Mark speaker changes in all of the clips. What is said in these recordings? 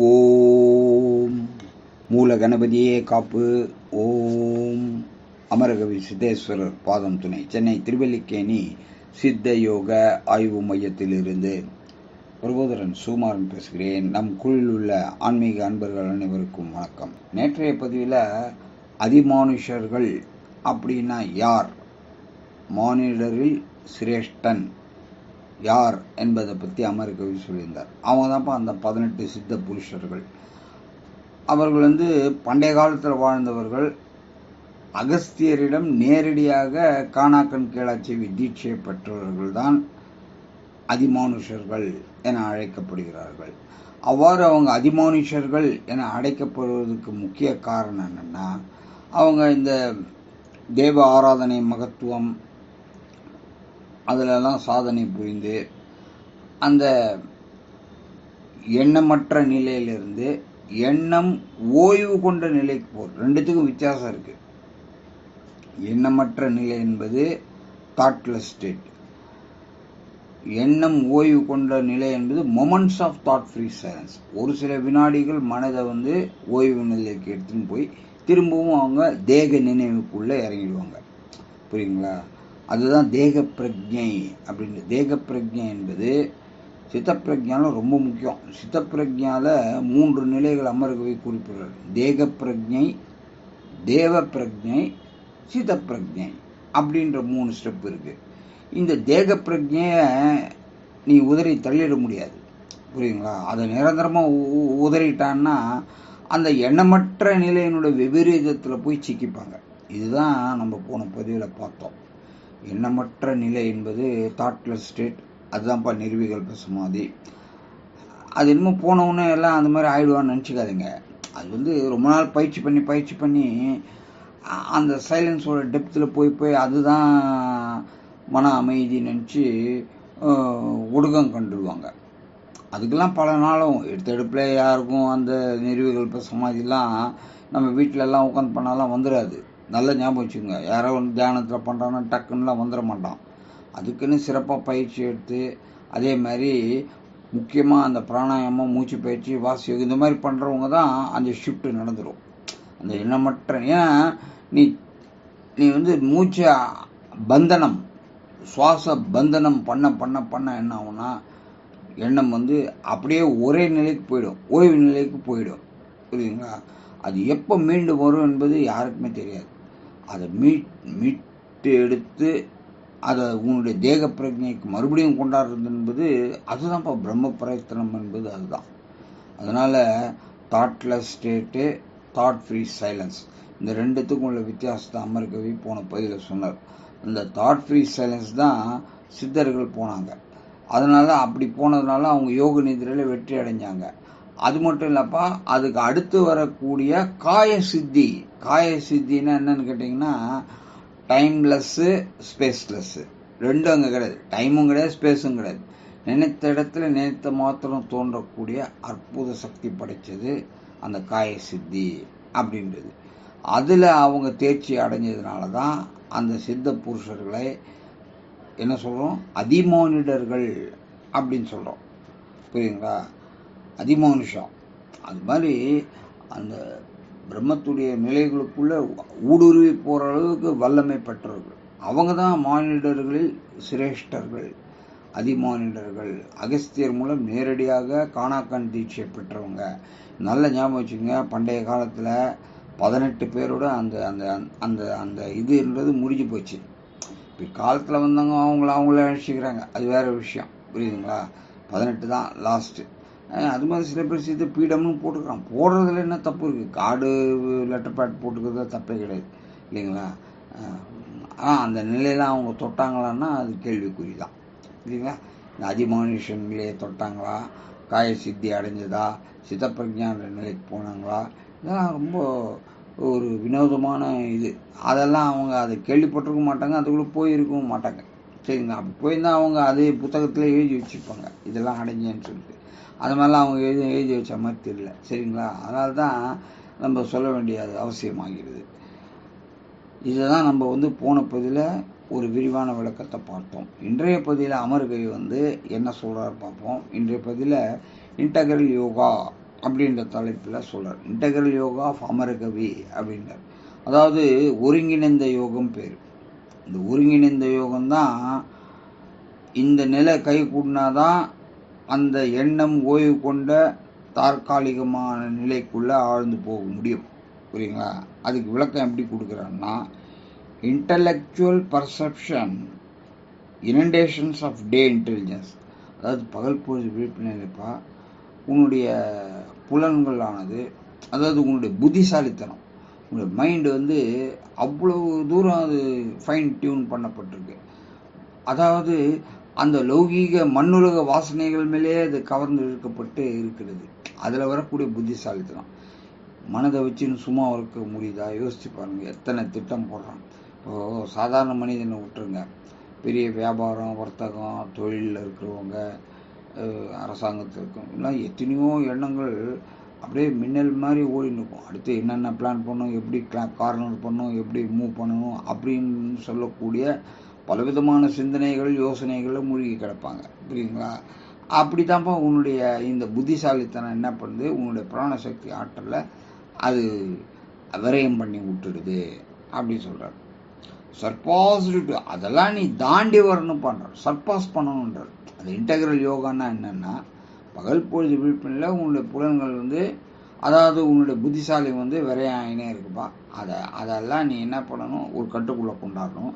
Speaker 1: ஓம். மூல கணபதியே காப்பு. ஓம். அமரகவி சித்தேஸ்வரர் பாதம் துணை. சென்னை திருவல்லிக்கேணி சித்த யோக ஆய்வு மையத்திலிருந்து பிரபோதரன் சுமாரன் பேசுகிறேன். நம் குழுவில் உள்ள ஆன்மீக அன்பர்கள் அனைவருக்கும் வணக்கம். நேற்றைய பதிவில் அதிமானுஷர்கள் அப்படின்னா யார்? மானிடரில் சிரேஷ்டன். யார் என்பதை பற்றி அமர்கவி சொல்லியிருந்தார். அவங்க தான்ப்பா அந்த பதினெட்டு சித்த புருஷர்கள். அவர்கள் வந்து பண்டைய காலத்தில் வாழ்ந்தவர்கள். அகஸ்தியரிடம் நேரடியாக காணாக்கன் கேளாச்செவி தீட்சை பெற்றவர்கள் தான் அதிமானுஷர்கள் என அழைக்கப்படுகிறார்கள். அவ்வாறு அவங்க அதிமானுஷர்கள் என அழைக்கப்படுவதற்கு முக்கிய காரணம் என்னென்னா அவங்க இந்த தேவ ஆராதனை மகத்துவம் அதிலெல்லாம் சாதனை புரிந்து அந்த எண்ணமற்ற நிலையிலிருந்து எண்ணம் ஓய்வு கொண்ட நிலைக்கு போகுது ரெண்டுத்துக்கும் வித்தியாசம் இருக்கு. எண்ணமற்ற நிலை என்பது தாட்லெஸ் ஸ்டேட் எண்ணம் ஓய்வு கொண்ட நிலை என்பது moments of thought free silence ஒரு சில வினாடிகள் மனதை வந்து ஓய்வு நிலைக்கு எடுத்துன்னு போய் திரும்பவும் அவங்க தேக நினைவுக்குள்ளே இறங்கிடுவாங்க. புரியுங்களா அதுதான் தேக பிரஜை அப்படின்னு. தேக பிரஜை என்பது சித்த ரொம்ப முக்கியம். சித்த பிரஜால மூன்று நிலைகள் அமர்கவை குறிப்பிடுறார். தேக பிரஜை தேவ பிரஜை சித்த பிரஜை அப்படின்ற மூணு ஸ்டெப் இருக்கு. இந்த தேக பிரஜையை நீ உதறி தள்ளிட முடியாது. புரியுங்களா அதை நிரந்தரமாக உதறிட்டான்னா அந்த எண்ணமற்ற நிலையினுடைய விபரீதத்தில் போய் சிக்கிப்பாங்க. இதுதான் நம்ம போன பதிவில் பார்த்தோம். எண்ணமற்ற நிலை என்பது தாட்லெஸ் ஸ்டேட் அதுதான்ப்பா நிர்விகல்ப சமாதி அது இன்னும் போனவுடனே எல்லாம் அந்த மாதிரி ஆயிடுவான்னு நினச்சிக்காதீங்க. அது வந்து ரொம்ப நாள் பயிற்சி பண்ணி பயிற்சி பண்ணி அந்த சைலன்ஸோட டெப்த்தில் போய் போய் அதுதான் மன அமைதி நினச்சி ஒடுக்கம் கண்டுடுவாங்க அதுக்கெல்லாம் பல நாளும் எடுத்தெடுப்பில் யாருக்கும் அந்த நிறுவிகல்ப சமாதிலாம் நம்ம வீட்டிலலாம் உட்காந்து பண்ணாலாம் வந்துடாது நல்ல ஞாபகம் வச்சுக்கோங்க. யாரோ ஒன்று தியானத்தில் பண்ணுறான்னா டக்குன்னுலாம் வந்துட மாட்டான். அதுக்குன்னு சிறப்பாக பயிற்சி எடுத்து அதே மாதிரி முக்கியமாக அந்த பிராணாயாமம் மூச்சு பயிற்சி வாசி இந்த மாதிரி பண்ணுறவங்க தான் அந்த ஷிஃப்ட்டு நடந்துடும் அந்த எண்ணமற்ற ஏன்னா நீ நீ வந்து மூச்சை பந்தனம் சுவாச பந்தனம் பண்ண பண்ண பண்ண என்ன ஆகும்னா எண்ணம் வந்து அப்படியே ஒரே நிலைக்கு போயிடும். ஓய்வு நிலைக்கு போயிடும். புரியுதுங்களா? அது எப்போ மீண்டு வரும் என்பது யாருக்குமே தெரியாது. அதை மீட் மீட்டு எடுத்து அதை உன்னுடைய தேக பிரஜைக்கு மறுபடியும் கொண்டாடுறது என்பது அதுதான்ப்பா பிரம்ம பிரயத்தனம் என்பது அதுதான். அதனால் thoughtless state thought free silence இந்த ரெண்டுத்துக்கும் உள்ள வித்தியாசத்தை அமர்கவி போன பகுதியில் சொன்னார். இந்த தாட் ஃப்ரீ சைலன்ஸ் தான் சித்தர்கள் போனாங்க. அதனால் அப்படி போனதுனால அவங்க யோக நிதிரையில் வெற்றி அடைஞ்சாங்க. அது மட்டும் இல்லப்பா அதுக்கு அடுத்து வரக்கூடிய காய சித்தி. காய சித்தின்னா என்னன்னு கேட்டிங்கன்னா டைம்லெஸ்ஸு ஸ்பேஸ்லெஸ்ஸு ரெண்டும் அங்கே கிடையாது. டைமும் கிடையாது ஸ்பேஸும் கிடையாது. நினைத்த இடத்துல நினைத்த மாத்திரம் தோன்றக்கூடிய அற்புத சக்தி படைத்தது அந்த காய சித்தி அப்படின்றது. அதில் அவங்க தேர்ச்சி அடைஞ்சதுனால தான் அந்த சித்த புருஷர்களை என்ன சொல்கிறோம் அதிமோனிடர்கள் அப்படின்னு சொல்கிறோம் புரியுங்களா அதிமானுஷம் அது மாதிரி அந்த பிரம்மத்துடைய நிலைகளுக்குள்ள ஊடுருவி போகிற அளவுக்கு வல்லமை பெற்றவர்கள். அவங்க தான் மானிடர்களில் சிரேஷ்டர்கள் அதிமானிடர்கள். அகஸ்தியர் மூலம் நேரடியாக காணாக்கண் தீட்சை பெற்றவங்க. நல்ல ஞாபகம் வச்சுங்க பண்டைய காலத்தில் பதினெட்டு பேரோட அந்த அந்த அந்த அந்த இதுன்றது முடிஞ்சு போச்சு. இப்போ காலத்தில் வந்தவங்க அவங்கள அவங்கள அழைச்சிக்கிறாங்க அது வேற விஷயம். புரியுதுங்களா? பதினெட்டு தான் லாஸ்ட்டு அது மாதிரி சில பேர் சேர்த்து பீடம்னு போட்டுக்கிறான். போடுறதுல என்ன தப்பு இருக்குது கார்டு லெட்டர் பேட் போட்டுக்கிறது தப்பே கிடையாது. இல்லைங்களா? ஆனால் அந்த நிலையெல்லாம் அவங்க தொட்டாங்களான்னா அது கேள்விக்குறி தான் இல்லைங்களா? இந்த அதிமானுஷன் நிலையை தொட்டாங்களா? காய சித்தி அடைஞ்சதா? சித்தப்பிரஜான நிலைக்கு போனாங்களா? இதெல்லாம் ரொம்ப ஒரு வினோதமான இது. அதெல்லாம் அவங்க அதை கேள்விப்பட்டிருக்க மாட்டாங்க அதுக்குள்ளே போயிருக்கவும் மாட்டாங்க. சரிங்களா? அப்படி போயிருந்தால் அவங்க அதே புத்தகத்தில் எழுதி வச்சுருப்பாங்க. இதெல்லாம் அடைஞ்சேன்னு சொல்லிட்டு. அது மாதிரிலாம் அவங்க எழுதி எழுதி வச்ச மாதிரி தெரியல. சரிங்களா? அதனால தான் நம்ம சொல்ல வேண்டிய அவசியமாகிறது. இதை தான் நம்ம வந்து போன பதில் ஒரு விரிவான விளக்கத்தை பார்த்தோம். இன்றைய பதிவில் அமர்கை வந்து என்ன சொல்கிறார் பார்ப்போம். இன்றைய பதிவில் இன்டகரல் யோகா அப்படின்ற தலைப்பில் சொல்கிறார் இன்டகரல் யோகா ஆஃப் அமரகவி அப்படின்றார். அதாவது ஒருங்கிணைந்த யோகம் பேர். இந்த ஒருங்கிணைந்த யோகம்தான் இந்த நிலை கை கூடினாதான் அந்த எண்ணம் ஓய்வு கொண்ட தற்காலிகமான நிலைக்குள்ளே ஆழ்ந்து போக முடியும். புரியுங்களா? அதுக்கு விளக்கம் எப்படி கொடுக்குறான்னா intellectual perception inundations of day intelligence அதாவது பகல் பொழுது விழிப்புணர்ப்பா உன்னுடைய புலன்களானது அதாவது உன்னுடைய புத்திசாலித்தனம் உங்களுடைய மைண்டு வந்து அவ்வளவு தூரம் அது ஃபைன் டியூன் பண்ணப்பட்டிருக்கு. அதாவது அந்த லௌகீக மண்ணுலக வாசனைகள் மேலே அது கவர்ந்து இழுக்கப்பட்டு இருக்கிறது. அதில் வரக்கூடிய புத்திசாலித்தனம். மனதை வச்சுன்னு சும்மா இருக்க முடியுதா? யோசிச்சு பாருங்க. எத்தனை திட்டம் போடுறான். இப்போ சாதாரண மனிதனை விட்டுருங்க. பெரிய வியாபாரம் வர்த்தகம் தொழிலில் இருக்கிறவங்க அரசாங்கத்தில் இருக்கவங்க எல்லாம் எத்தனையோ எண்ணங்கள் அப்படியே மின்னல் மாதிரி ஓடி இருக்கும். அடுத்து என்னென்ன பிளான் பண்ணணும்? எப்படி கார்னர் பண்ணணும்? எப்படி மூவ் பண்ணணும்? அப்படின்னு சொல்லக்கூடிய பலவிதமான சிந்தனைகள் யோசனைகளில் மூழ்கி கிடப்பாங்க. புரியுங்களா அப்படி தான்ப்பா உன்னுடைய இந்த புத்திசாலித்தனம் என்ன பண்ணுது? உன்னுடைய பிராணசக்தி ஆற்றலை அது விரயம் பண்ணி விட்டுடுது அப்படி சொல்கிறார் சர்பாஸ்டு அதெல்லாம் நீ தாண்டி வரணும் பண்ணுற சர்பாஸ் பண்ணணுன்றார். அது இன்டகிரல் யோகான்னா என்னென்னா பகல் பொழுது விழிப்புணில் உன்னுடைய புலன்கள் வந்து அதாவது உன்னுடைய புத்திசாலி வந்து விரையாயினே இருக்குப்பா. அதை அதெல்லாம் நீ என்ன பண்ணணும்? ஒரு கட்டுக்குள்ளே கொண்டாடணும்.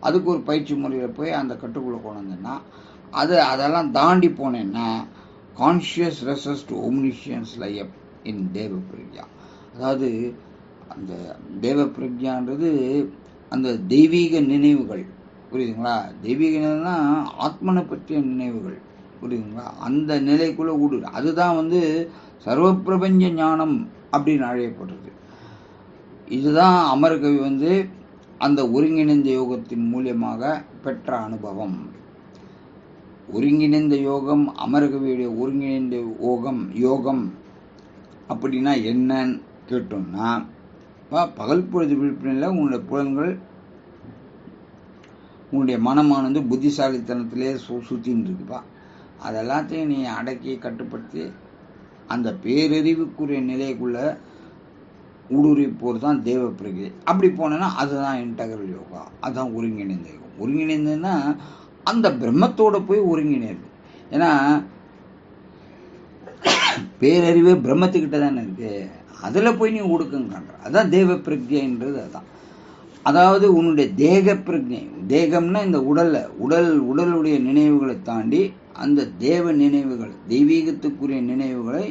Speaker 1: அதுக்கு ஒரு பயிற்சி முறையில் போய் அந்த கட்டுக்குள்ளே கொண்டு வந்தேன்னா அது அதெல்லாம் தாண்டி போனேன்னா conscious rises to omniscience life in தேவ பிரக்யா அதாவது அந்த தேவ பிரக்யான்றது அந்த தெய்வீக நினைவுகள் புரியுதுங்களா? தெய்வீக நினைவுனா ஆத்மனை பற்றிய நினைவுகள் புரியுதுங்களா? அந்த நிலைக்குள்ளே ஊடு. அதுதான் வந்து சர்வப்பிரபஞ்ச ஞானம் அப்படின்னு அழையப்படுறது. இதுதான் அமரகவி வந்து அந்த ஒருங்கிணைந்த யோகத்தின் மூலியமாக பெற்ற அனுபவம். ஒருங்கிணைந்த யோகம் அமரகவியுடைய ஒருங்கிணைந்த யோகம் யோகம் அப்படின்னா என்னன்னு கேட்டோம்னா இப்போ பகல் பொழுது விழிப்புணர்வில் உன்னுடைய புலன்கள் உன்னுடைய மனமானது புத்திசாலித்தனத்திலே சு சுற்றின்னு இருக்குப்பா அதெல்லாத்தையும் நீ அடக்கி கட்டுப்படுத்தி அந்த பேரறிவுக்குரிய நிலைக்குள்ளே ஊடுருவி போகிறது தான் தேவ பிரகிருதி அப்படி போனேன்னா அதுதான் இன்டகரல் யோகா அதுதான் ஒருங்கிணைந்த யோகம் ஒருங்கிணைந்ததுன்னா அந்த பிரம்மத்தோடு போய் ஒருங்கிணைது ஏன்னா பேரறிவே பிரம்மத்துக்கிட்ட தானே இருக்கு. அதில் போய் நீ ஒடுக்குங்கான்ற அதான் தேவ பிரக்ஞைன்றது அதுதான் அதாவது உன்னுடைய தேக பிரக்ஞை தேகம்னா இந்த உடலை. உடல் உடலுடைய நினைவுகளை தாண்டி அந்த தேவ நினைவுகள் தெய்வீகத்துக்குரிய நினைவுகளை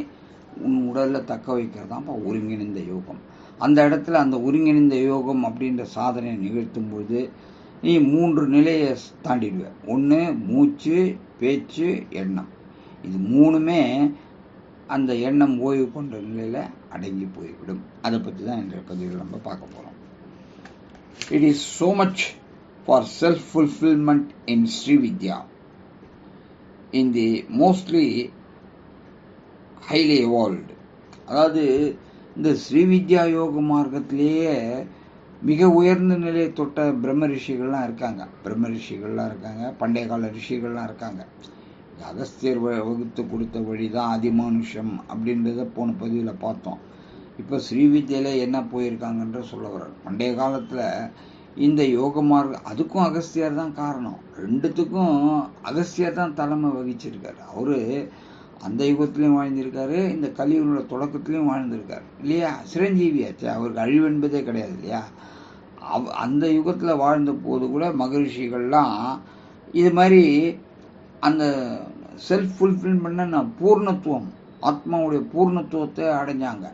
Speaker 1: உன் உடலில் தக்க வைக்கிறது தான்ப்பா ஒருங்கிணைந்த யோகம். அந்த இடத்துல அந்த ஒருங்கிணைந்த யோகம் அப்படின்ற சாதனையை நிகழ்த்தும்போது நீ மூன்று நிலையை தாண்டிடுவேன் ஒன்று மூச்சு பேச்சு எண்ணம். இது மூணுமே அந்த எண்ணம் ஓய்வு கொண்ட நிலையில் அடங்கி போய்விடும். அதை பற்றி தான் இன்றைய பதிவில் நம்ம பார்க்க போகிறோம் it is so much for self fulfilment in Sri Vidya in the mostly highly evolved. அதாவது இந்த ஸ்ரீவித்யா யோக மார்க்கத்திலேயே மிக உயர்ந்த நிலையை தொட்ட பிரம்ம ரிஷிகள்லாம் இருக்காங்க. பிரம்ம ரிஷிகள்லாம் இருக்காங்க. பண்டைய கால ரிஷிகள்லாம் இருக்காங்க. அகஸ்தியர் வகுத்து கொடுத்த வழி தான் அதிமானுஷம் அப்படின்றத போன பதிவில் பார்த்தோம். இப்போ ஸ்ரீவித்யில என்ன போயிருக்காங்கன்ற சொல்ல வர்றார். பண்டைய காலத்தில் இந்த யோக மார்க்கம் அதுக்கும் அகஸ்தியர் தான் காரணம். ரெண்டுத்துக்கும் அகஸ்தியர் தான் தலைமை வகிச்சிருக்கார். அவர் அந்த யுகத்திலையும் வாழ்ந்திருக்காரு இந்த கலியுகனோட தொடக்கத்திலையும் வாழ்ந்திருக்காரு. இல்லையா? சிரஞ்சீவியாச்சு அவருக்கு அழிவு என்பதே கிடையாது இல்லையா? அவ் அந்த யுகத்தில் வாழ்ந்த போது கூட மகரிஷிகள்லாம் இது மாதிரி அந்த செல்ஃப் ஃபுல்ஃபில் பண்ண பூர்ணத்துவம் ஆத்மாவுடைய பூர்ணத்துவத்தை அடைஞ்சாங்க.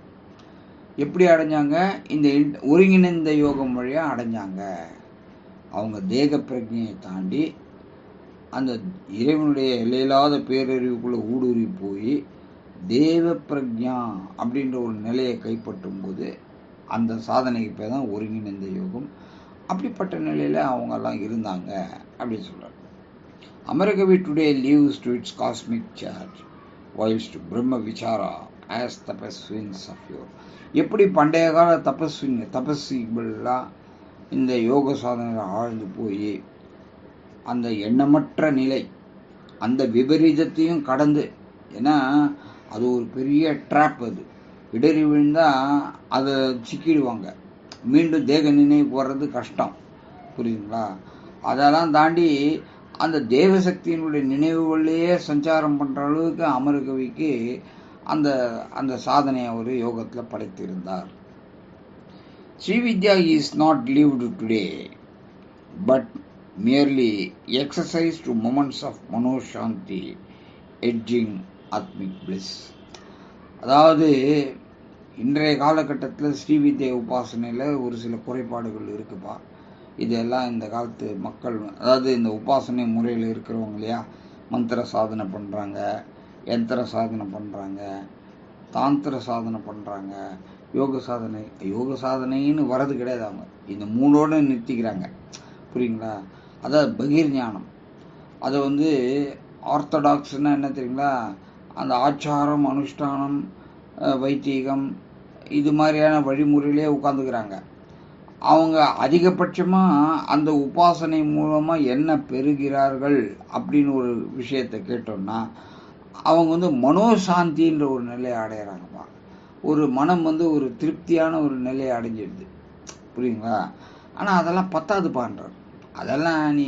Speaker 1: எப்படி அடைஞ்சாங்க? இந்த இன்- ஒருங்கிணைந்த யோகம் வழியாக அடைஞ்சாங்க. அவங்க தேக பிரஜையை தாண்டி அந்த இறைவனுடைய எல்லையில்லாத பேரறிவுக்குள்ளே ஊடுருவி போய் தேவ பிரக்ஞா அப்படின்ற ஒரு நிலையை கைப்பற்றும் போது அந்த சாதனைக்கு பேர் தான் ஒருங்கிணைந்த யோகம். அப்படிப்பட்ட நிலையில் அவங்கெல்லாம் இருந்தாங்க அப்படின்னு சொல்கிறார் அமெரிக்கவி today lives to its cosmic charge whiles to Brahma vichara as tapasvins of yore எப்படி பண்டைய கால தபஸ்வின் தபஸ்விகள்லாம் இந்த யோக சாதனையில் ஆழ்ந்து போய் அந்த எண்ணமற்ற நிலை அந்த விபரீதத்தையும் கடந்து. ஏன்னா அது ஒரு பெரிய ட்ராப் அது. இடறி விழுந்தால் அதை சிக்கிடுவாங்க. மீண்டும் தேக நினைவு போடுறது கஷ்டம். புரியுதுங்களா? அதெல்லாம் தாண்டி அந்த தேவசக்தியினுடைய நினைவுகள்லேயே சஞ்சாரம் பண்ணுற அளவுக்கு அமரகவிக்கு அந்த அந்த சாதனையை அவர் யோகத்தில் படைத்திருந்தார். Srividya is not lived today but merely exercise to moments of மனோசாந்தி எட்ஜிங் ஆத்மிக் பிளிஸ் அதாவது இன்றைய காலகட்டத்தில் ஸ்ரீவித்ய உபாசனையில் ஒரு சில குறைபாடுகள் இருக்குப்பா. இதெல்லாம் இந்த காலத்து மக்கள் அதாவது இந்த உபாசனை முறையில் இருக்கிறவங்க இல்லையா? மந்திர சாதனை பண்ணுறாங்க யந்திர சாதனை பண்ணுறாங்க தாந்திர சாதனை பண்ணுறாங்க யோக சாதனை யோக சாதனைன்னு வர்றது கிடையாது அவங்க. இந்த மூணோடு நிறுத்திக்கிறாங்க. புரியுங்களா? அதாவது பகீர் ஞானம். அதை வந்து ஆர்த்தடாக்ஸ்னால் என்ன தெரியுங்களா? அந்த ஆச்சாரம் அனுஷ்டானம் வைத்தீகம் இது மாதிரியான வழிமுறையிலே உட்காந்துக்கிறாங்க அவங்க அதிகபட்சமாக அந்த உபாசனை மூலமாக என்ன பெறுகிறார்கள் அப்படின்னு ஒரு விஷயத்தை கேட்டோம்னா அவங்க வந்து மனோசாந்தின்ற ஒரு நிலையை அடையிறாங்கப்பா ஒரு மனம் வந்து ஒரு திருப்தியான ஒரு நிலையை அடைஞ்சிடுது. புரியுங்களா ஆனால் அதெல்லாம் பத்தாது பத்தாதுப்பான்றார் அதெல்லாம் நீ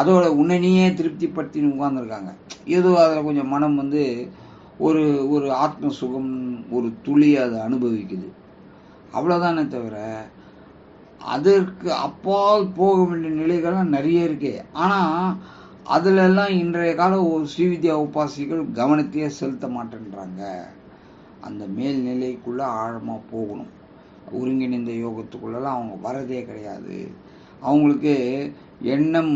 Speaker 1: அதோட உன்னை நீயே திருப்திப்படுத்தின்னு உட்காந்துருக்காங்க ஏதோ அதில் கொஞ்சம் மனம் வந்து ஒரு ஒரு ஆத்ம சுகம் ஒரு துளி அதை அனுபவிக்குது. அவ்வளோதானே தவிர அதற்கு அப்பால் போக வேண்டிய நிலைகள்லாம் நிறைய இருக்கு. ஆனால் அதிலெல்லாம் இன்றைய கால ஒரு ஸ்ரீவித்யா உபாசிகள் கவனத்தையே செலுத்த மாட்டேன்றாங்க. அந்த மேல்நிலைக்குள்ளே ஆழமாக போகணும். ஒருங்கிணைந்த யோகத்துக்குள்ளெல்லாம் அவங்க வரதே கிடையாது. அவங்களுக்கு எண்ணம்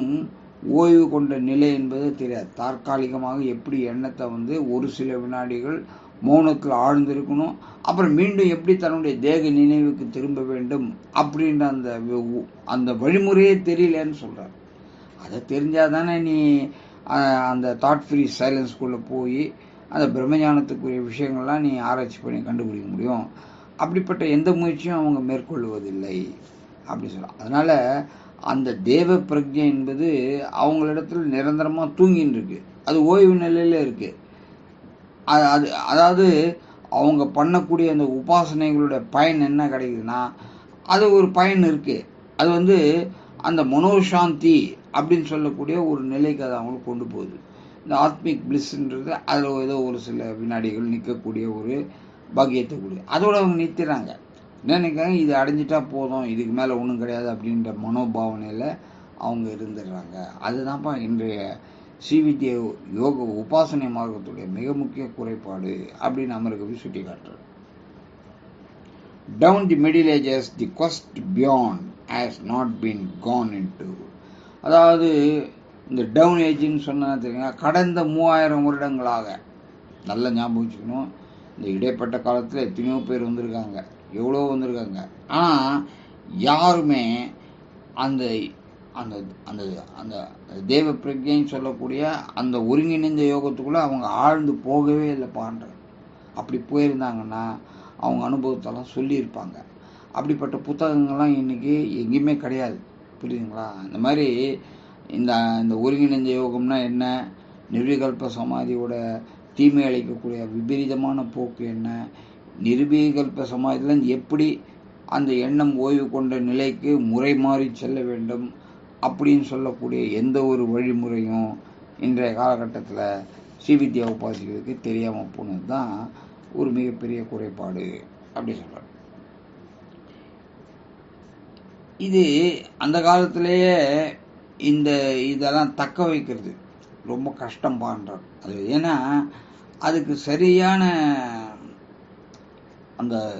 Speaker 1: ஓய்வு கொண்ட நிலை என்பது தெரியாது. தற்காலிகமாக எப்படி எண்ணத்தை வந்து ஒரு சில வினாடிகள் மௌனத்தில் ஆழ்ந்திருக்கணும் அப்புறம் மீண்டும் எப்படி தன்னுடைய தேக நினைவுக்கு திரும்ப வேண்டும் அப்படின்ற அந்த அந்த வழிமுறையே தெரியலன்னு சொல்கிறார் அதை தெரிஞ்சால் தானே நீ அந்த தாட் ஃப்ரீ சைலன்ஸ்குள்ளே போய் அந்த பிரம்மஞானத்துக்குரிய விஷயங்கள்லாம் நீ ஆராய்ச்சி பண்ணி கண்டுபிடிக்க முடியும். அப்படிப்பட்ட எந்த முயற்சியும் அவங்க மேற்கொள்வதில்லை. அப்படி சொல்லலாம் அதனால் அந்த தேவ பிரஜை என்பது அவங்களிடத்தில் நிரந்தரமாக தூங்கின்னு இருக்கு. அது ஓய்வு நிலையில் இருக்குது அது அது அதாவது அவங்க பண்ணக்கூடிய அந்த உபாசனைகளோட பயன் என்ன கிடைக்குதுன்னா அது ஒரு பயன் இருக்குது அது வந்து அந்த மனோசாந்தி அப்படின்னு சொல்லக்கூடிய ஒரு நிலைக்கு அது அவங்களுக்கு கொண்டு போகுது. இந்த ஆத்மிக் பிளிஸ்ன்றது அதில் ஏதோ ஒரு சில வினாடிகள் நிற்கக்கூடிய ஒரு பாக்கியத்தை கூடிய அதோடு அவங்க நிறுத்திடுறாங்க. நினைக்கிறாங்க இது அடைஞ்சிட்டா போதும் இதுக்கு மேலே ஒன்றும் கிடையாது அப்படின்ற மனோபாவனையில் அவங்க இருந்துடுறாங்க. அதுதான்ப்பா இன்றைய ஸ்ரீவித்ய யோக உபாசனை மார்க்கத்துடைய மிக முக்கிய குறைபாடு அப்படின்னு அமருக்கு சுட்டி காட்டுறாரு down the middle ages the quest beyond has not been gone in to அதாவது இந்த டவுன் ஏஜ்னு சொன்னால் தெரியுங்க கடந்த மூவாயிரம் வருடங்களாக. நல்ல ஞாபகம் வச்சுக்கணும். இந்த இடைப்பட்ட காலத்தில் எத்தனையோ பேர் வந்திருக்காங்க. எவ்வளோ வந்திருக்காங்க. ஆனால் யாருமே அந்த அந்த அந்த அந்த தேவ பிரஜைன்னு சொல்லக்கூடிய அந்த ஒருங்கிணைந்த யோகத்துக்குள்ளே அவங்க ஆழ்ந்து போகவே இல்லை பான்ற அப்படி போயிருந்தாங்கன்னா அவங்க அனுபவத்தெல்லாம் சொல்லியிருப்பாங்க. அப்படிப்பட்ட புத்தகங்கள்லாம் இன்றைக்கி எங்கேயுமே கிடையாது. புரியுதுங்களா? இந்த மாதிரி இந்த இந்த ஒருங்கிணைந்த யோகம்னா என்ன? நிர்விகல்ப சமாதியோட தீமை அளிக்கக்கூடிய விபரீதமான போக்கு என்ன? நிர்விகல்ப சமாதியில் எப்படி அந்த எண்ணம் ஓய்வு கொண்ட நிலைக்கு முறை மாறி செல்ல வேண்டும் அப்படின்னு சொல்லக்கூடிய எந்த ஒரு வழிமுறையும் இன்றைய காலகட்டத்தில் ஸ்ரீவித்யா உபாசிகளுக்கு தெரியாமல் போனது தான் ஒரு மிகப்பெரிய குறைபாடு அப்படி சொல்கிறார் இது அந்த காலத்திலேயே இந்த இதெல்லாம் தக்க வைக்கிறது ரொம்ப கஷ்டம் பான்றார் அது. ஏன்னா அதுக்கு சரியான அந்த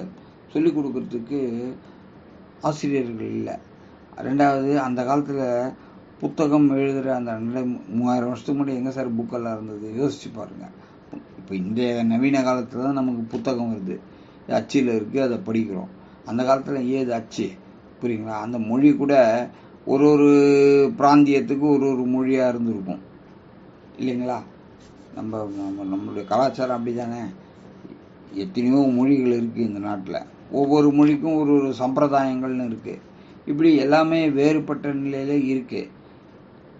Speaker 1: சொல்லிக் கொடுக்கறதுக்கு ஆசிரியர்கள் இல்லை. ரெண்டாவது அந்த காலத்தில் புத்தகம் எழுதுகிற அந்த நிலை மூவாயிரம் வருஷத்துக்கு முன்னாடி எங்கே சார் புக்கெல்லாம் இருந்தது? யோசிச்சு பாருங்கள் இப்போ இந்த நவீன காலத்தில் தான் நமக்கு புத்தகம் வருது. அச்சில் இருக்குது அதை படிக்கிறோம். அந்த காலத்தில் ஏது அச்சு? புரியுங்களா? அந்த மொழி கூட ஒரு ஒரு பிராந்தியத்துக்கு ஒரு ஒரு மொழியாக இருந்திருக்கும். இல்லைங்களா? நம்ம நம்ம நம்மளுடைய கலாச்சாரம் அப்படி தானே எத்தனையோ மொழிகள் இருக்குது இந்த நாட்டில். ஒவ்வொரு மொழிக்கும் ஒரு ஒரு சம்பிரதாயங்கள்னு இருக்குது இப்படி எல்லாமே வேறுபட்ட நிலையில் இருக்குது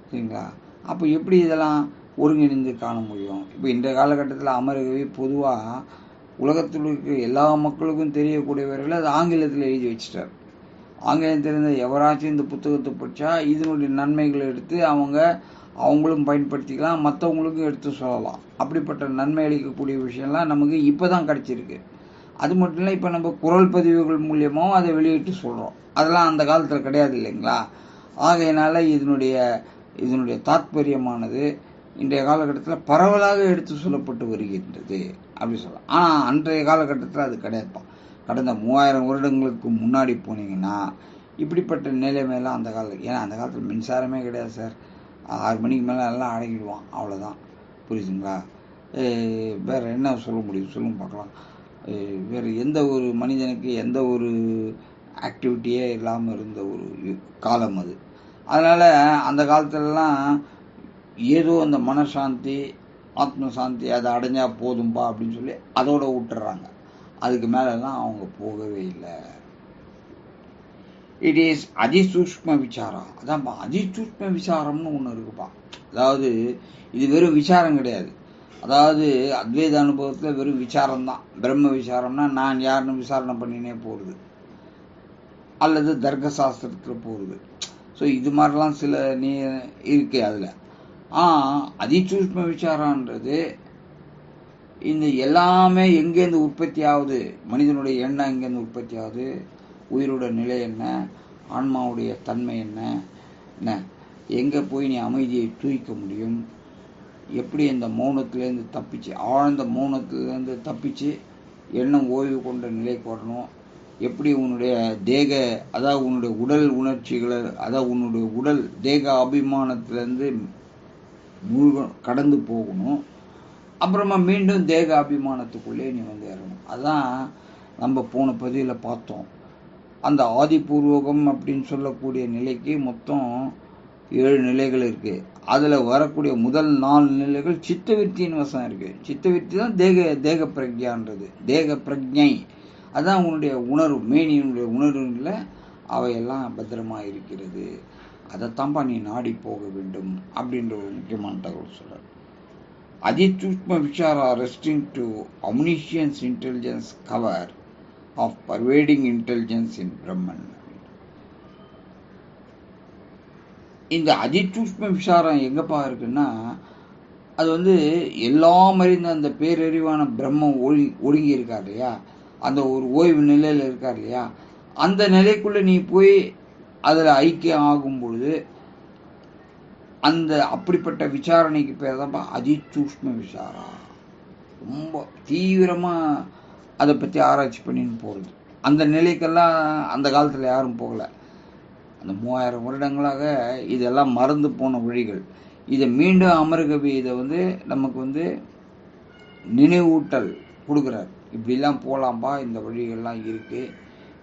Speaker 1: சரிங்களா? அப்போ எப்படி இதெல்லாம் ஒருங்கிணைந்து காண முடியும்? இப்போ இந்த காலகட்டத்தில் அமரகவி பொதுவாக உலகத்தில் இருக்கிற எல்லா மக்களுக்கும் தெரியக்கூடியவர்கள் அது ஆங்கிலத்தில் எழுதி வச்சிட்டார். ஆங்கிலம் தெரிந்த எவராச்சும் இந்த புத்தகத்தை படித்தா இதனுடைய நன்மைகளை எடுத்து அவங்க அவங்களும் பயன்படுத்திக்கலாம் மற்றவங்களுக்கும் எடுத்து சொல்லலாம். அப்படிப்பட்ட நன்மை அளிக்கக்கூடிய விஷயம்லாம் நமக்கு இப்போ தான் கிடச்சிருக்கு. அது மட்டும் இல்லை இப்போ நம்ம குரல் பதிவுகள் மூலியமாகவும் அதை வெளியிட்டு சொல்கிறோம் அதெல்லாம் அந்த காலத்தில் கிடையாது இல்லைங்களா? ஆகையினால இதனுடைய இதனுடைய தாத்பரியமானது இன்றைய காலகட்டத்தில் பரவலாக எடுத்து சொல்லப்பட்டு வருகின்றது. அப்படி சொல்லலாம். ஆனால் அன்றைய காலகட்டத்தில் அது கிடையாதுப்பா. கடந்த மூவாயிரம் வருடங்களுக்கு முன்னாடி போனீங்கன்னா இப்படிப்பட்ட நிலைமையெல்லாம் அந்த காலத்தில் ஏன்னா அந்த காலத்தில் மின்சாரமே கிடையாது சார். ஆறு மணிக்கு மேலே எல்லாம் அடங்கிடுவான் அவ்வளோதான் புரியுதுங்களா வேறு என்ன சொல்ல முடியும்? சொல்லுங்க பார்க்கலாம். வேறு எந்த ஒரு மனிதனுக்கு எந்த ஒரு ஆக்டிவிட்டியே இல்லாமல் இருந்த ஒரு யு- காலம் அது. அதனால் அந்த காலத்துலலாம் ஏதோ அந்த மனசாந்தி ஆத்ம சாந்தி அதை அடைஞ்சால் போதும்பா அப்படின்னு சொல்லி அதோட விட்டுறாங்க. அதுக்கு மேலெல்லாம் அவங்க போகவே இல்லை. இட் இஸ் அதிசூஷ்ம விசாரம் அதான்ப்பா அதிசூஷ்ம விசாரம்னு ஒன்று இருக்குப்பா. அதாவது இது வெறும் விசாரம் கிடையாது. அதாவது அத்வைத அனுபவத்தில் வெறும் விசாரம் தான் பிரம்ம விசாரம்னா நான் யாருன்னு விசாரணை பண்ணினே போகிறது அல்லது தர்க்க சாஸ்திரத்தில் போகிறது ஸோ இது மாதிரிலாம் சில நீ இருக்கு அதில். ஆ அதிசூஷ்ம விசாரன்றது இந்த எல்லாமே எங்கேருந்து உற்பத்தி ஆகுது? மனிதனுடைய எண்ணம் எங்கேருந்து உற்பத்தி ஆகுது? உயிரோட நிலை என்ன? ஆன்மாவுடைய தன்மை என்ன? என்ன? எங்கே போய் நீ அமைதியை தூய்க்க முடியும்? எப்படி இந்த மௌனத்துலேருந்து தப்பிச்சு ஆழ்ந்த மௌனத்துலேருந்து தப்பிச்சு எண்ணம் ஓய்வு கொண்ட நிலைக்கு வரணும்? எப்படி உன்னுடைய தேக அதாவது உன்னுடைய உடல் உணர்ச்சிகளை அதாவது உன்னுடைய உடல் தேக அபிமானத்திலேருந்து முழுக கடந்து போகணும். அப்புறமா மீண்டும் தேக அபிமானத்துக்குள்ளே நீ வந்து இறங்கணும் அதான் நம்ம போன பதிவில் பார்த்தோம். அந்த ஆதிபூர்வகம் அப்படின்னு சொல்லக்கூடிய நிலைக்கு மொத்தம் ஏழு நிலைகள் இருக்குது அதில் வரக்கூடிய முதல் நாலு நிலைகள் சித்தவிருத்தியின் வசம் இருக்குது சித்தவிருத்தி தான் தேக தேக பிரக்ஞான்றது. தேக பிரஜை அதுதான் உன்னுடைய உணர்வு. மேனியினுடைய உணர்வுல அவையெல்லாம் பத்திரமா இருக்கிறது. அதைத்தான்ப்பா நீ நாடி போக வேண்டும் அப்படின்ற ஒரு முக்கியமான தகவல் சொல்றார். அதிசூஷ்ம vichara resting to omniscience intelligence cover of pervading intelligence in Brahman இந்த அதிசூஷ்ம விசாரம் எங்கப்பா இருக்குன்னா அது வந்து எல்லாம் அறிந்த அந்த பேரறிவான பிரம்மம் ஒளி ஒடுங்கி இருக்கார் இல்லையா? அந்த ஒரு ஓய்வு நிலையில் இருக்கார் இல்லையா? அந்த நிலைக்குள்ள நீ போய் அதில் ஐக்கியம் ஆகும் பொழுது அந்த அப்படிப்பட்ட விசாரணைக்கு பேர் தான்ப்பா அதிசூஷ்ம விசாரா ரொம்ப தீவிரமாக அதை பற்றி ஆராய்ச்சி பண்ணின்னு போகிறது அந்த நிலைக்கெல்லாம் அந்த காலத்தில் யாரும் போகலை. அந்த மூவாயிரம் வருடங்களாக இதெல்லாம் மறந்து போன வழிகள். இதை மீண்டும் அமரகவி இதை வந்து நமக்கு வந்து நினைவூட்டல் கொடுக்குறார். இப்படிலாம் போகலாம்பா இந்த வழிகள்லாம் இருக்குது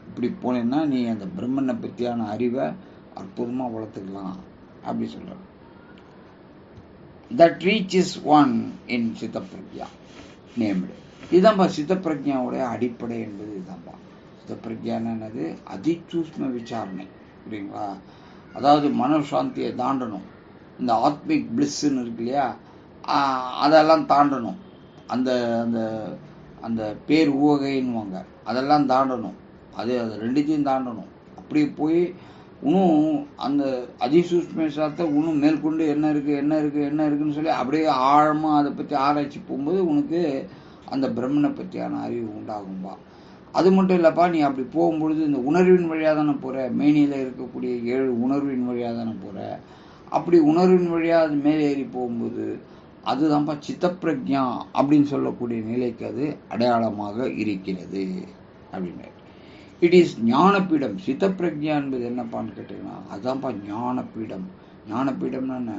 Speaker 1: இப்படி போனேன்னா நீ அந்த பிரம்மனை பற்றியான அறிவை அற்புதமாக வளர்த்துக்கலாம் அப்படி சொல்கிறார் that reach is one in chittaprajna named இதுதான்ப்பா சித்தப்பிரஜாவுடைய அடிப்படை என்பது இதுதான்ப்பா சித்தப்பிரஜான்னு என்னது? அதிசூஷ்ம விசாரணை புரியுங்களா? அதாவது மனசாந்தியை தாண்டணும். இந்த ஆத்மிக் பிளிஸ்ன்னு இருக்கு இல்லையா? அதெல்லாம் தாண்டணும். அந்த அந்த அந்த பேர் ஊகைன்னுவாங்க. அதெல்லாம் தாண்டணும். அது அது ரெண்டுத்தையும் தாண்டணும். அப்படி போய் இன்னும் அந்த அதிசூஷ்ம சாத்தை இன்னும் மேற்கொண்டு என்ன இருக்குது என்ன இருக்குது என்ன இருக்குன்னு சொல்லி அப்படியே ஆழமாக அதை பற்றி ஆராய்ச்சி போகும்போது உனக்கு அந்த பிரம்மனை பற்றியான அறிவு உண்டாகும்பா. அது மட்டும் இல்லைப்பா நீ அப்படி போகும்பொழுது இந்த உணர்வின் வழியாக தானே போகிற மேனியில் இருக்கக்கூடிய ஏழு உணர்வின் வழியாக தானே போகிற அப்படி உணர்வின் வழியாக அது மேலே ஏறி போகும்போது அதுதான்ப்பா சித்தப்பிரஜா அப்படின்னு சொல்லக்கூடிய நிலைக்கு அது அடையாளமாக இருக்கிறது அப்படின்னாரு இட் இஸ் ஞானபீடம் சித்தப்பிரஜா என்பது என்னப்பான்னு கேட்டிங்கன்னா அதுதான்ப்பா ஞானப்பீடம். ஞானபீடம்னா என்ன?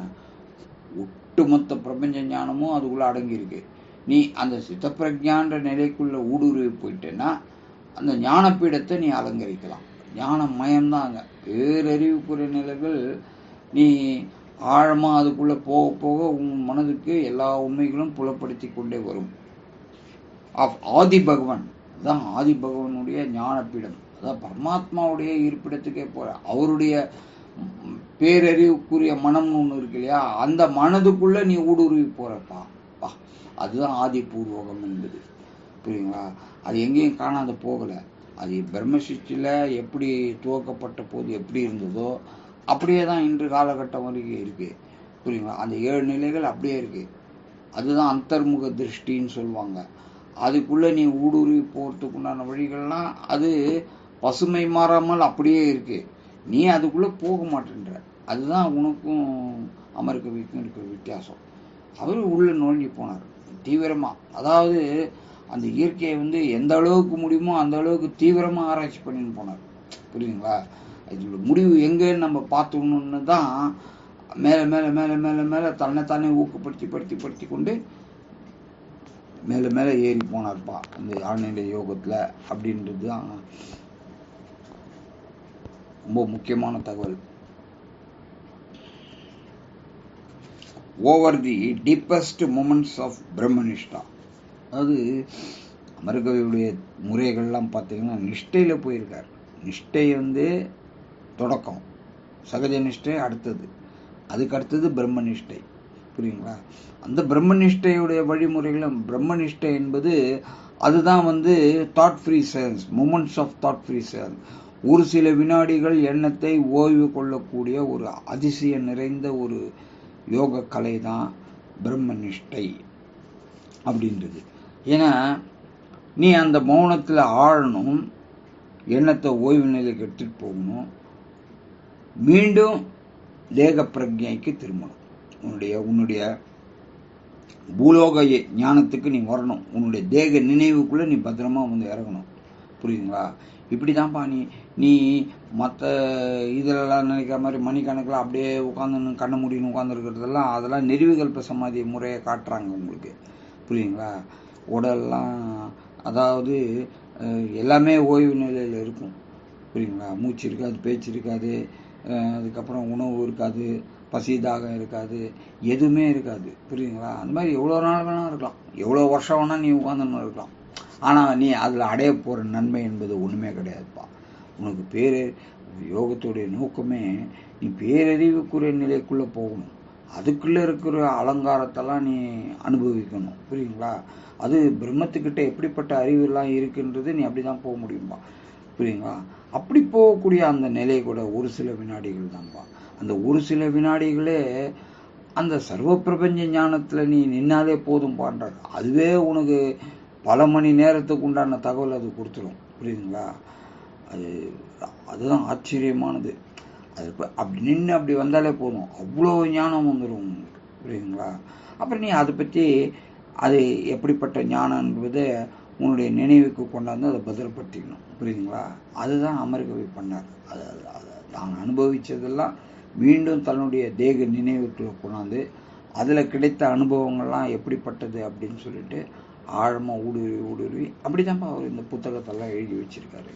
Speaker 1: ஒட்டுமொத்த பிரபஞ்ச ஞானமும் அதுக்குள்ளே அடங்கியிருக்கு. நீ அந்த சித்தப்பிரஜான்ற நிலைக்குள்ள ஊடுருவி போயிட்டேன்னா அந்த ஞானப்பீடத்தை நீ அலங்கரிக்கலாம். ஞானம் மயம்தான் அங்கே. பேரறிவுக்குரிய நிலைகள் நீ ஆழமாக அதுக்குள்ளே போக போக உன் மனதுக்கு எல்லா உண்மைகளும் புலப்படுத்தி கொண்டே வரும். ஆஃப் ஆதி பகவான் அதுதான் ஆதி பகவானுடைய ஞானப்பீடம். அதான் பரமாத்மாவுடைய இருப்பிடத்துக்கே போகிற அவருடைய பேரறிவுக்குரிய மனம்னு ஒன்று இருக்கு இல்லையா? அந்த மனதுக்குள்ளே நீ ஊடுருவி போகிறப்பா அதுதான் ஆதி பூர்வகம் என்பது. புரியுங்களா அது எங்கேயும் காணாத போகலை. அது பிரம்மசிஷ்டியில் எப்படி துவக்கப்பட்ட போது எப்படி இருந்ததோ அப்படியே தான் இன்று காலகட்டம் வரைக்கும் இருக்குது புரியுங்களா அந்த ஏழு நிலைகள் அப்படியே இருக்குது அதுதான் அந்தர்முக திருஷ்டின்னு சொல்லுவாங்க. அதுக்குள்ளே நீ ஊடுருவி போகிறதுக்குண்டான வழிகள்லாம் அது பசுமை மாறாமல் அப்படியே இருக்குது நீ அதுக்குள்ளே போக மாட்டேன்ற. அதுதான் உனக்கும் அமர்கவிக்கும் இருக்கிற வித்தியாசம். அவர் உள்ளே நோண்டி போனார். தீவிரமாக அதாவது அந்த இயற்கையை வந்து எந்த அளவுக்கு முடியுமோ அந்த அளவுக்கு தீவிரமாக ஆராய்ச்சி பண்ணின்னு போனார். புரியுதுங்களா? இதோட முடிவு எங்கேன்னு நம்ம பார்த்துக்கணுன்னு தான் மேலே மேலே மேலே மேலே மேலே தன்னைத்தானே ஊக்கப்படுத்தி படுத்தி படுத்தி கொண்டு மேலே மேலே ஏறி போனார்ப்பா இந்த ஆழ்நிலை யோகத்தில் அப்படின்றது தான் ரொம்ப முக்கியமான தகவல். Over the deepest moments of brahmanishta அதாவது அமர்கவியுடைய முறைகள்லாம் பார்த்தீங்கன்னா நிஷ்டையில் போயிருக்கார். நிஷ்டை வந்து தொடக்கம். சகஜ நிஷ்டை அடுத்தது. அதுக்கு அடுத்தது பிரம்மனிஷ்டை. புரியுங்களா? அந்த பிரம்மனிஷ்டையுடைய வழிமுறைகளும் பிரம்மனிஷ்டை என்பது அதுதான் வந்து thought free sales moments of thought free sales ஒரு சில வினாடிகள் எண்ணத்தை ஓய்வு கொள்ளக்கூடிய ஒரு அதிசயம் நிறைந்த ஒரு யோக கலை தான் பிரம்மனிஷ்டை அப்படின்றது. ஏன்னா நீ அந்த மௌனத்தில் ஆழணும் எண்ணத்தை ஓய்வு நிலைக்கு எடுத்துட்டு போகணும். மீண்டும் தேக பிரஜைக்கு திரும்பணும். உன்னுடைய உன்னுடைய பூலோக ஞானத்துக்கு நீ வரணும். உன்னுடைய தேக நினைவுக்குள்ளே நீ பத்திரமா வந்து இறங்கணும். புரியுதுங்களா? இப்படி தான்ப்பா நீ நீ மற்ற இதிலெல்லாம் நினைக்கிற மாதிரி மணிக்கணக்கில் அப்படியே உட்காந்து கண்ண முடியும் உட்காந்துருக்கிறதெல்லாம் அதெல்லாம் நெறிவுகல்ப சமாதி முறையை காட்டுறாங்க உங்களுக்கு. புரியுங்களா உடல்லாம் அதாவது எல்லாமே ஓய்வு நிலையில் இருக்கும். புரியுங்களா மூச்சு இருக்காது பேச்சு இருக்காது அதுக்கப்புறம் உணவு இருக்காது பசி தாகம் இருக்காது எதுவுமே இருக்காது. புரியுங்களா அந்த மாதிரி எவ்வளோ நாள் வேணால் இருக்கலாம். எவ்வளோ வருஷம் வேணால் நீ உட்காந்துன்னு இருக்கலாம். ஆனால் நீ அதில் அடைய போகிற நன்மை என்பது ஒன்றுமே கிடையாதுப்பா. உனக்கு பேரு யோகத்துடைய நோக்கமே நீ பேரறிவுக்குரிய நிலைக்குள்ளே போகணும் அதுக்குள்ளே இருக்கிற அலங்காரத்தெல்லாம் நீ அனுபவிக்கணும். புரியுங்களா அது பிரம்மத்துக்கிட்ட எப்படிப்பட்ட அறிவுலாம் இருக்குன்றது நீ அப்படி தான் போக முடியும்பா. புரியுங்களா அப்படி போகக்கூடிய அந்த நிலை கூட ஒரு சில வினாடிகள் தான்பா. அந்த ஒரு சில வினாடிகளே அந்த சர்வ பிரபஞ்ச ஞானத்தில் நீ நின்னாலே போதும் பான்றார் அதுவே உனக்கு பல மணி நேரத்துக்கு உண்டான தகவல் அது கொடுத்துரும். புரியுதுங்களா? அது அதுதான் ஆச்சரியமானது. அது இப்போ அப்படி நின்று அப்படி வந்தாலே போதும். அவ்வளோ ஞானம் வந்துடும் உங்களுக்கு புரியுதுங்களா? அப்புறம் நீ அதை பற்றி அது எப்படிப்பட்ட ஞானம் என்பதை உன்னுடைய நினைவுக்கு கொண்டாந்து அதை பத்திரப்படுத்திக்கணும். புரியுதுங்களா? அதுதான் அமர்கவி பண்ணார். அது அது தான் அனுபவித்ததெல்லாம் மீண்டும் தன்னுடைய தேக நினைவுக்குள்ள கொண்டாந்து அதில் கிடைத்த அனுபவங்கள்லாம் எப்படிப்பட்டது அப்படின்னு சொல்லிட்டு ஆழமாக ஊடுருவி ஊடுருவி அப்படிதான்ப்பா அவர் இந்த புத்தகத்தெல்லாம் எழுதி வச்சிருக்காரு.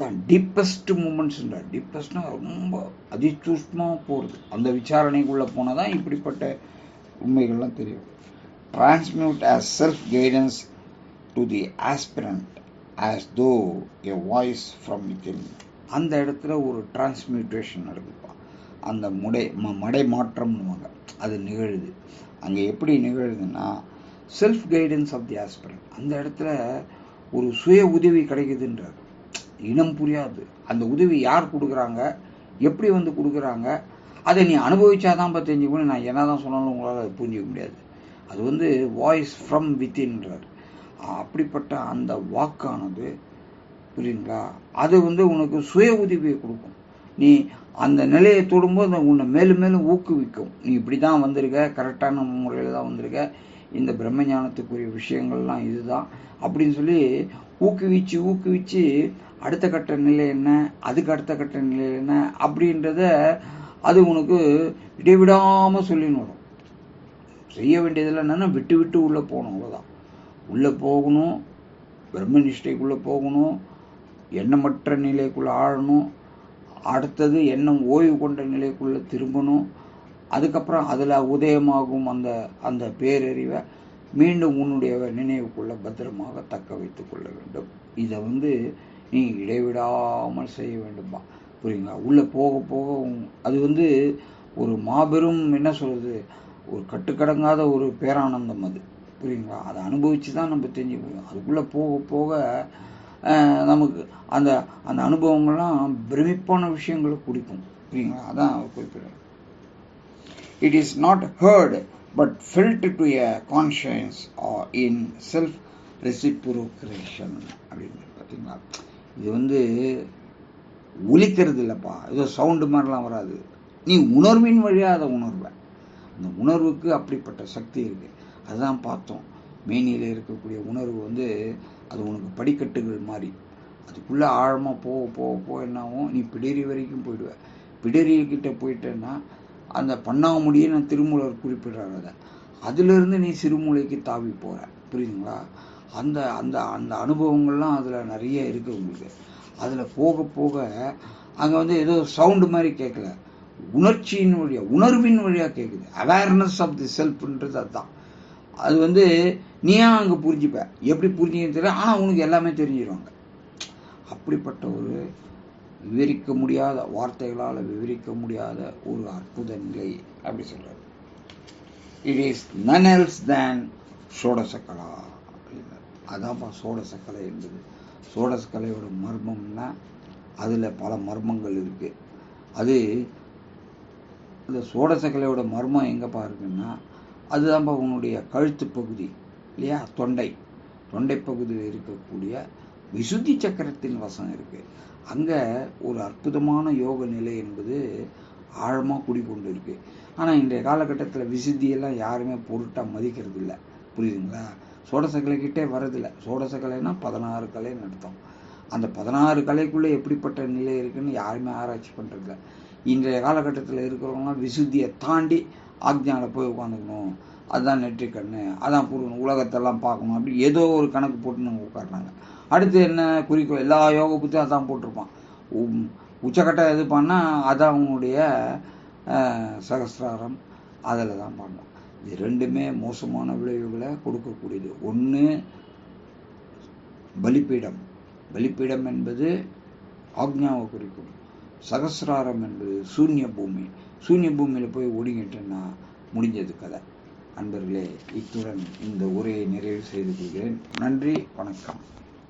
Speaker 1: தான் டீப்பஸ்ட் மூமெண்ட்ஸ்ன்றார் டீப்பஸ்ட்னா ரொம்ப அதிசூஷ்மாக போகிறது அந்த விசாரணைக்குள்ளே போனால் தான் இப்படிப்பட்ட உண்மைகள்லாம் தெரியும். Transmute as self guidance to the aspirant as though a voice from within அந்த இடத்துல ஒரு டிரான்ஸ்மியூட்டேஷன் நடக்குதுப்பா. அந்த முடை ம மடை மாற்றம்னுவாங்க அது நிகழுது. அங்கே எப்படி நிகழுதுன்னா self guidance of the aspirant அந்த இடத்துல ஒரு சுய உதவி கிடைக்குதுன்றார். இனம் புரியாது. அந்த உதவி யார் கொடுக்குறாங்க? எப்படி வந்து கொடுக்குறாங்க? அதை நீ அனுபவிச்சாதான் தான் தெரிஞ்சுக்கணும் நான் என்ன தான் சொன்னாலும் உங்களால் அதை புரிஞ்சிக்க முடியாது. அது வந்து வாய்ஸ் ஃப்ரம் வித்தின்றார் அப்படிப்பட்ட அந்த வாக்கானது புரியுங்களா அது வந்து உனக்கு சுய உதவியை கொடுக்கும். நீ அந்த நிலையை தொடும்போது உன்னை மேலும் மேலும் ஊக்குவிக்கும். நீ இப்படி தான் வந்திருக்க கரெக்டான முறையில் தான் வந்திருக்க. இந்த பிரம்ம ஞானத்துக்குரிய விஷயங்கள்லாம் இதுதான். அப்படின்னு சொல்லி ஊக்குவிச்சு ஊக்குவிச்சு அடுத்த கட்ட நிலை என்ன? அதுக்கு அடுத்த கட்ட நிலை என்ன? அப்படின்றத அது உனக்கு இடைவிடாமல் சொல்லின்னு வரும். செய்ய வேண்டியதில் என்னென்னா விட்டு விட்டு உள்ளே போகணும் அவ்வளோதான் உள்ளே போகணும் பிரம்மநிஷ்டைக்குள்ளே போகணும் எண்ணமற்ற நிலைக்குள்ளே ஆழணும் அடுத்தது எண்ணம் ஓய்வு கொண்ட நிலைக்குள்ளே திரும்பணும். அதுக்கப்புறம் அதில் உதயமாகும் அந்த அந்த பேரறிவை மீண்டும் உன்னுடைய நினைவுக்குள்ளே பத்திரமாக தக்க வைத்து கொள்ள வேண்டும். இதை வந்து நீ இடைவிடாமல் செய்ய வேண்டும்பா. புரியுங்களா? உள்ளே போக போக அது வந்து ஒரு மாபெரும் என்ன சொல்கிறது ஒரு கட்டுக்கடங்காத ஒரு பேரானந்தம் அது. புரியுங்களா? அதை அனுபவித்து தான் நம்ம தெரிஞ்சுக்க முடியும் அதுக்குள்ளே போக போக நமக்கு அந்த அந்த அனுபவங்கள்லாம் பிரமிப்பான விஷயங்களை குடிக்கும். புரியுங்களா? அதான் அவர் குறிப்பிடுறார். Is not not but but to to a conscience in self self அப்படின்னு பார்த்தீங்களா இது வந்து ஒலிக்கிறது இல்லைப்பா ஏதோ சவுண்டு மாதிரிலாம் வராது. நீ உணர்வின் வழியாக அதை உணர்வ. அந்த உணர்வுக்கு அப்படிப்பட்ட சக்தி இருக்கு. அதுதான் பார்த்தோம். மேனியில் இருக்கக்கூடிய உணர்வு வந்து அது உனக்கு படிக்கட்டுகள் மாதிரி அதுக்குள்ளே ஆழமாக போக போக போக என்னாகும் நீ பிடரி வரைக்கும் போயிடுவ. பிடரிக்கிட்ட போயிட்டேன்னா அந்த பண்ணாமுடியை நான் திருமூலர் குறிப்பிடுறாரு அதை. அதிலிருந்து நீ சிறுமூலைக்கு தாவி போகிற புரியுதுங்களா? அந்த அந்த அந்த அனுபவங்கள்லாம் அதில் நிறைய இருக்குது உங்களுக்கு. அதில் போக போக அங்கே வந்து ஏதோ சவுண்டு மாதிரி கேட்கல உணர்ச்சியின் வழியாக உணர்வின் வழியாக கேட்குது அவேர்னஸ் ஆஃப் தி செல்ஃப்ன்றது அதுதான். அது வந்து நீயா அங்கே புரிஞ்சுப்ப? எப்படி புரிஞ்சுக்கன்னு தெரியல. ஆனால் உனக்கு எல்லாமே தெரிஞ்சிடுவாங்க அப்படிப்பட்ட ஒரு விவரிக்க முடியாத வார்த்தைகளால் விவரிக்க முடியாத ஒரு அற்புத நிலை அப்படி சொல்கிறார் it is none else than shodashakala அதான்ப்பா சோடசக்கலை என்பது. சோடசக்கலையோட மர்மம்னா அதில் பல மர்மங்கள் இருக்கு. அது இந்த சோடசக்கலையோட மர்மம் எங்கப்பா இருக்குன்னா அதுதான்ப்பா உன்னுடைய கழுத்து பகுதி இல்லையா? தொண்டை. தொண்டை பகுதியில் இருக்கக்கூடிய விசுத்தி சக்கரத்தின் வசம் இருக்கு. அங்கே ஒரு அற்புதமான யோக நிலை என்பது ஆழமாக குடிக்கொண்டு இருக்கு ஆனால் இன்றைய காலகட்டத்தில் விசுத்தியெல்லாம் யாருமே பொருட்டாக மதிக்கிறது இல்லை புரியுதுங்களா? சோடசக்கலைக்கிட்டே வரதில்லை சோடசக்கலைன்னா பதினாறு கலைன்னு அர்த்தம். அந்த பதினாறு கலைக்குள்ளே எப்படிப்பட்ட நிலை இருக்குன்னு யாருமே ஆராய்ச்சி பண்ணுறதில்ல இன்றைய காலகட்டத்தில் இருக்கிறவங்களாம் விசுத்தியை தாண்டி ஆக்ஞாவில் போய் உட்காந்துக்கணும். அதுதான் நெற்றிக்கண்ணு அதான் புரியணும் உலகத்தெல்லாம் பார்க்கணும். அப்படி ஏதோ ஒரு கணக்கு போட்டு நம்ம உட்காடுறாங்க அடுத்து என்ன குறிக்கோள்? எல்லா யோக புத்தையும் அதான் போட்டிருப்பான். உம், உச்சக்கட்ட எது பண்ணால் அதான் அவங்களுடைய சகசிராரம். அதில் தான் பண்ணணும். இது ரெண்டுமே மோசமான விளைவுகளை கொடுக்கக்கூடியது. ஒன்று பலிப்பீடம். பலிப்பீடம் என்பது ஆக்ஞாவை குறிக்கும். சகசிராரம் என்பது சூன்ய பூமி. சூன்ய பூமியில் போய் ஒடுங்கிட்டேன்னா முடிஞ்சது கதை. அன்பர்களே இத்துடன் இந்த உரையை நிறைவு செய்து கொள்கிறேன். நன்றி வணக்கம்.